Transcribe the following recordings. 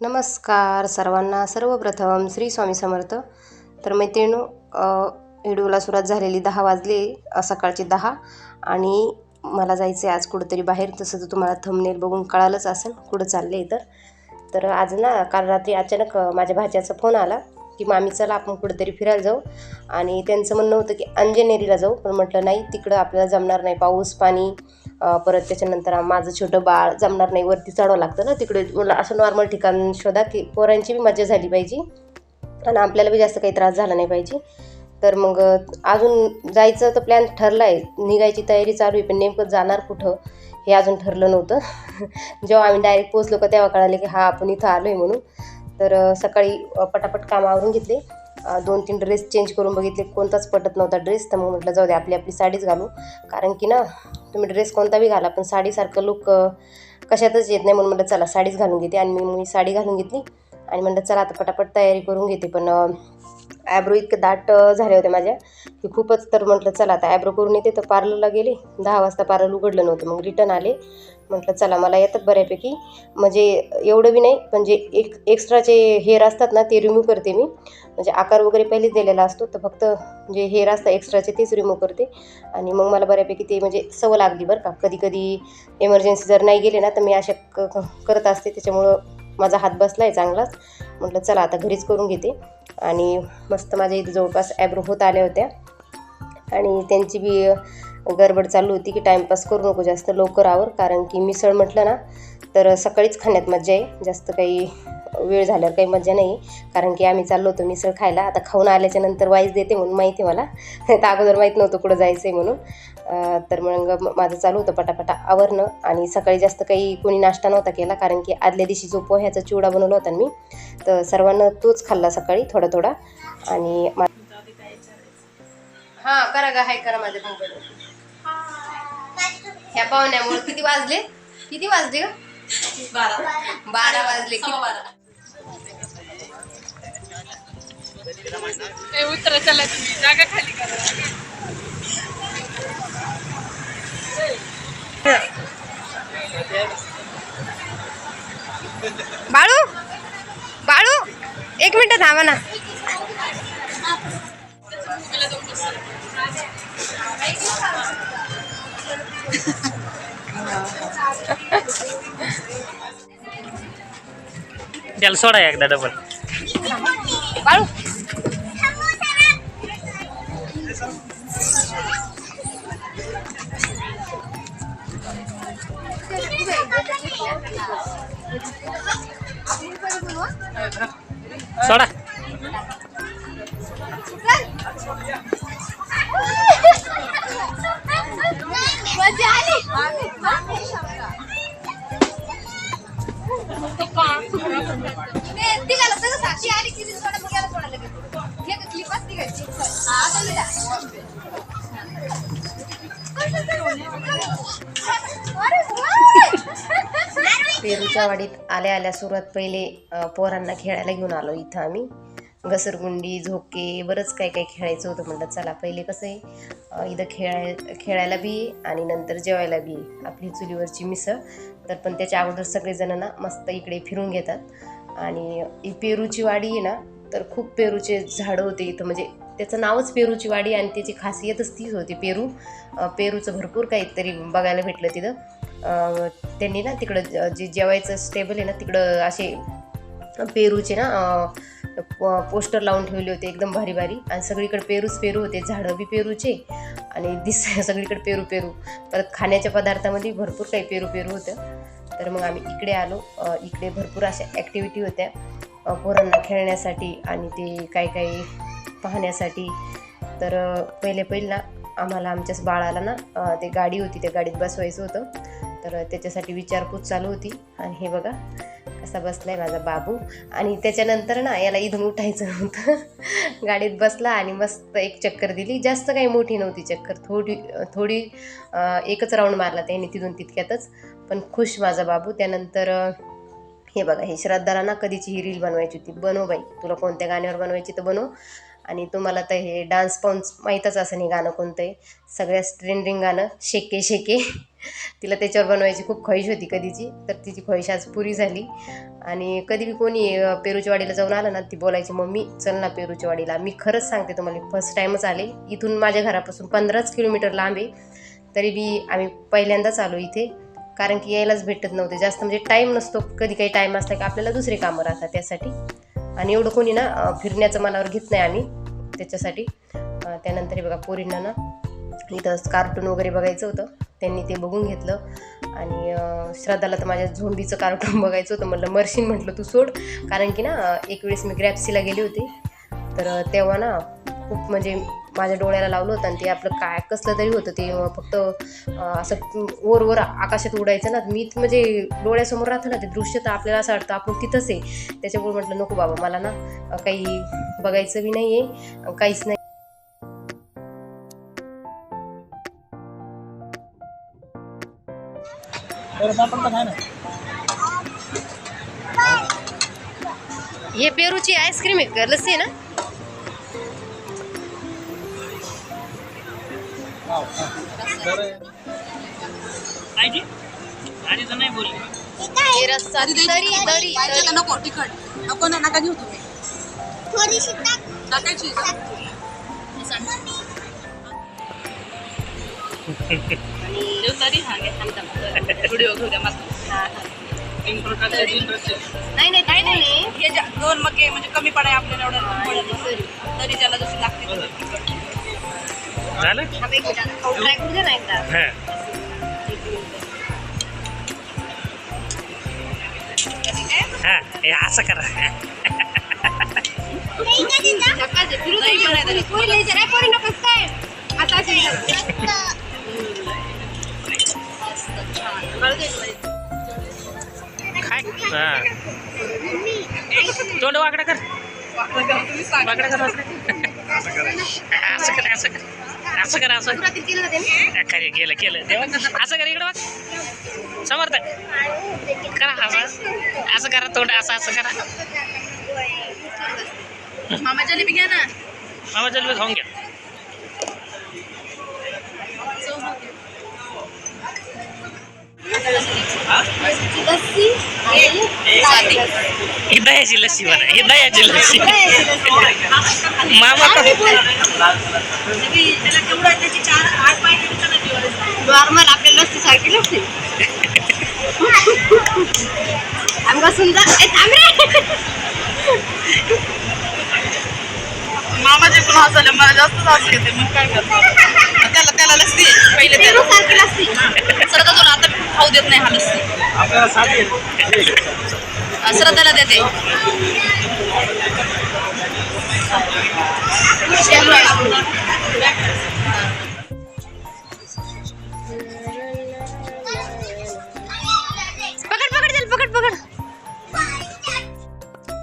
नमस्कार सर्वांना. सर्वप्रथम श्री स्वामी समर्थ. तर मैत्रिणू व्हिडिओला सुरुवात झालेली दहा वाजले सकाळचे दहा. आणि मला जायचं आहे आज कुठंतरी बाहेर तसं तर तुम्हाला थंबनेल बघून कळालंच असेल कुठं चालले तर तर आज ना काल रात्री अचानक माझ्या भाच्याचा फोन आला. की मामी चला आपण कुठंतरी फिरायला जाऊ. आणि त्यांचं म्हणणं होतं की अंजनेरीला जाऊ. पण म्हटलं नाही तिकडं आपल्याला जमणार नाही. पाऊस पाणी परत त्याच्यानंतर माझं छोटं बाळ जमणार नाही. वरती चढावं लागतं ना तिकडे. असं नॉर्मल ठिकाण शोधा की पोरांची बी मजा झाली पाहिजे. आणि आपल्याला बी जास्त काही त्रास झाला नाही पाहिजे. तर मग अजून जायचं तर प्लॅन ठरला आहे निघायची तयारी चालू आहे पण नेमकं जाणार कुठं हे अजून ठरलं नव्हतं. जेव्हा आम्ही डायरेक्ट पोचलो का तेव्हा कळाले की हा आपण इथं आलो आहे म्हणून. तर सकाळी पटापट काम आवरून घेतले. दोन तीन ड्रेस चेंज करून बघितले. कोणताच पटत नव्हता ड्रेस तर मग म्हटलं जाऊ दे आपली आपली साडीच घालू. कारण की ना तुम्ही ड्रेस कोणता बी घाला पण साडीसारखं लुक कशातच येत नाही. म्हणून म्हटलं चला साडीच घालून घेते. आणि मी मी साडी घालून घेतली. आणि म्हटलं चला आता पटापट तयारी करून घेते. पण ॲब्रो इतके दाट झाले होते माझ्या. की खूपच तर म्हटलं चला आता ॲब्रो करून येते. तर पार्लरला गेले. दहा वाजता पार्लर उघडलं नव्हतं. मग रिटर्न आले. म्हटलं चला मला येतात बऱ्यापैकी. म्हणजे एवढं बी नाही पण जे एक एक्स्ट्राचे हेअर असतात ना ते रिमूव्ह करते मी. म्हणजे आकार वगैरे पहिलेच दिलेला असतो तर फक्त जे हेअर असतं एक्स्ट्राचे तेच रिमूव्ह करते. आणि मग मला बऱ्यापैकी ते म्हणजे सवय लागली बरं का. कधी कधी एमर्जन्सी जर नाही गेले ना तर मी अशा क क- करत असते. त्याच्यामुळं माझा हात बसला आहे चांगलाच. म्हटलं चला आता घरीच करून घेते. आणि मस्त माझ्या इथं जवळपास ॲब्रो होत आल्या होत्या. आणि त्यांची बी गडबड चालू होती की टाईमपास करू नको जास्त लवकर आवर कारण की मिसळ म्हटलं ना तर सकाळीच खाण्यात मज्जा आहे. जास्त काही वेळ झाल्यावर काही मज्जा नाही. कारण की आम्ही चाललो होतो मिसळ खायला. आता खाऊन आल्याच्यानंतर वाईस देते म्हणून माहिती आहे मला. तर अगोदर माहीत नव्हतं कुठं जायचं आहे म्हणून तर मग माझं चालू होतं पटापटा आवरणं. आणि सकाळी जास्त काही कोणी नाश्ता नव्हता केला. कारण की आदल्या दिवशी जो पोह्याचा चिवडा बनवला होता मी तर सर्वांना तोच खाल्ला सकाळी थोडा थोडा. आणि हां करा गा. हाय करा माझ्या मोबाईल ह्या पाहुण्यामुळे किती वाजले? किती वाजले ग? बारा. वाजले. किती उतर चला तुम्ही. जागा खाली करा. बाळू बाळू एक मिनिट थांबा ना. त्याला सोडा एकदा डबल बाळू सोडा पेरूच्या वाडीत आल्या आल्या सुरुवात पहिले पोरांना खेळायला घेऊन आलो इथं आम्ही. घसरगुंडी झोके बरंच काय काय खेळायचं होतं म्हटलं चला पहिले कसं आहे इथं खेळाय खेळायला बी आणि नंतर जेवायला बी आपली चुलीवरची मिसळ. तर पण त्याच्या अगोदर सगळेजण ना मस्त इकडे फिरून घेतात. आणि ही पेरूची वाडी आहे ना तर खूप पेरूचे झाडं होते इथं. म्हणजे त्याचं नावच पेरूची वाडी आणि त्याची खासियतच तीच होती पेरू. पेरूचं भरपूर काहीतरी बघायला भेटलं तिथं. त्यांनी ना तिकडं ज- जे जेवायचं स्टेबल आहे ना तिकडं असे पेरूचे ना प- पोस्टर लावून ठेवले होते एकदम भारी भारी. आणि सगळीकडे पेरूच पेरू होते झाडं बी पेरूचे आणि दिस सगळीकडे पेरू पेरू. परत खाण्याच्या पदार्थामध्ये भरपूर काही पेरू पेरू होतं. तर मग आम्ही इकडे आलो. इकडे भरपूर अशा ॲक्टिव्हिटी होत्या. पोरांना खेळण्यासाठी आणि ते काही काही पाहण्यासाठी. तर पहिले पहिले ना आम्हाला आमच्याच बाळाला ना ते गाडी होती त्या गाडीत बसवायचं होतं. तर त्याच्यासाठी विचारपूस चालू होती. आणि हे बघा कसा बसलाय माझा बाबू. आणि त्याच्यानंतर ना याला इथून उठायचं नव्हतं गाडीत बसला आणि मस्त एक चक्कर दिली. जास्त काही मोठी नव्हती चक्कर. थोडी थोडी एकच राऊंड मारला त्याने तिथून तितक्यातच. पण खुश माझा बाबू. त्यानंतर हे बघा हे श्रद्धाला ना कधीची ही रील बनवायची होती. बनव बाई तुला कोणत्या गाण्यावर बनवायची तर बनव. आणि तुम्हाला तर हे डान्स पाहून माहीतच असं हे गाणं कोणतं आहे. सगळ्यात ट्रेंडिंग गाणं शेके शेके. तिला त्याच्यावर बनवायची खूप ख्वाहिश होती कधीची तर तिची ख्वाहिश आज पुरी झाली. आणि कधी बी कोणी पेरूच्या वाडीला जाऊन आलं ना ती बोलायची मम्मी चल ना पेरूच्या वाडीला मी खरंच सांगते तुम्हाला फर्स्ट टाईमच आले. इथून माझ्या घरापासून पंधराच किलोमीटर लांब आहे. तरी बी आम्ही पहिल्यांदाच आलो इथे. कारण की यायलाच भेटत नव्हते. जास्त म्हणजे टाईम नसतो. कधी काही टाईम असला की आपल्याला दुसरे कामं राहतात त्यासाठी. आणि एवढं कोणी ना फिरण्याचं मनावर घेत नाही आम्ही त्याच्यासाठी. त्यानंतर हे बघा पोरींना ना इथं कार्टून वगैरे बघायचं होतं. त्यांनी ते बघून घेतलं. आणि श्रद्धाला तर माझ्या झोंबीचं कार्टून बघायचं होतं. म्हटलं मर्शीन म्हटलं तू सोड. कारण की ना एकवेळेस एक वेळेस मी ग्रॅप्सीला गेली होती. तर तेव्हा ना खूप म्हणजे माझ्या डोळ्याला लावलं होतं आणि ते आपलं काय कसलं तरी होतं ते फक्त असं वर वर आकाशात उडायचं ना. मी म्हणजे डोळ्यासमोर राहतं ना ते दृश्य तर आपल्याला असं वाटतं आपण तिथंच आहे. त्याच्यामुळे म्हटलं नको बाबा मला ना काही बघायचं बी नाही आहे काहीच नाही. हे पेरूची आईस्क्रीम आहे का लस्सी आहे ना? नाही बोलली. रस्सा तरी तरी. तरी नको तिखट. नको ना नका घेऊ तुम्ही. थोडीशी टाक. टाकायची? देव तरी हा घे व्हिडिओ घेऊ द्या मस्त तीन प्रकारचे तीन रस्से नाही नाही नाही. नाही. हे दोन मके म्हणजे कमी पडाय आपल्याला एवढं. तरी त्याला झालं हा, हां. हां हे असं करा. काय? हां. तोंड वाकडं कर. वाकडं कर वाकडं. कर असं कर असं कर. असं कर असं. सुरुवातीला केलं केलं देवा असं कर इकडं बघ. समर्थ करा असं. असं करा तोंड असं असं करा. मामा जलेबी घ्या ना. मामा जलवे खाऊन घ्या. लस्सी ही दह्याची लस्सी बना ही दह्याची लस्सी मामा नॉर्मल आपल्या लस्सी सारखी लस्सी आमका सुंदर. मामाचे पण हसायला मला जास्त हसू येते मग काय करतो त्याला त्याला लस्सी पहिले त्याला. सारखी लस्सी. श्रद्धा तुला आता खाऊ देत नाही हा लस्सी. श्रद्धाला देते. पकड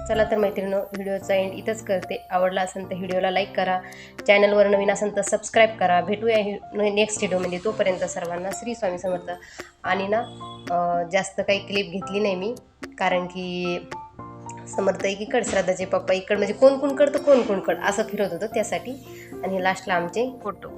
चला तर मैत्रिणी व्हिडिओचा एंड इथंच करते. आवडला असेल तर व्हिडिओला लाईक करा. चॅनलवर नवीन असेल तर सबस्क्राईब करा. भेटूया नेक्स्ट व्हिडिओमध्ये तोपर्यंत सर्वांना श्री स्वामी समर्थ. आणि ना जास्त काही क्लिप घेतली नाही मी कारण की समर्थ एकीकड श्रद्धाचे पप्पा इकड. म्हणजे कोण कोण करतं कोण कोण कड असं फिरत होतं त्यासाठी. आणि लास्टला आमचे फोटो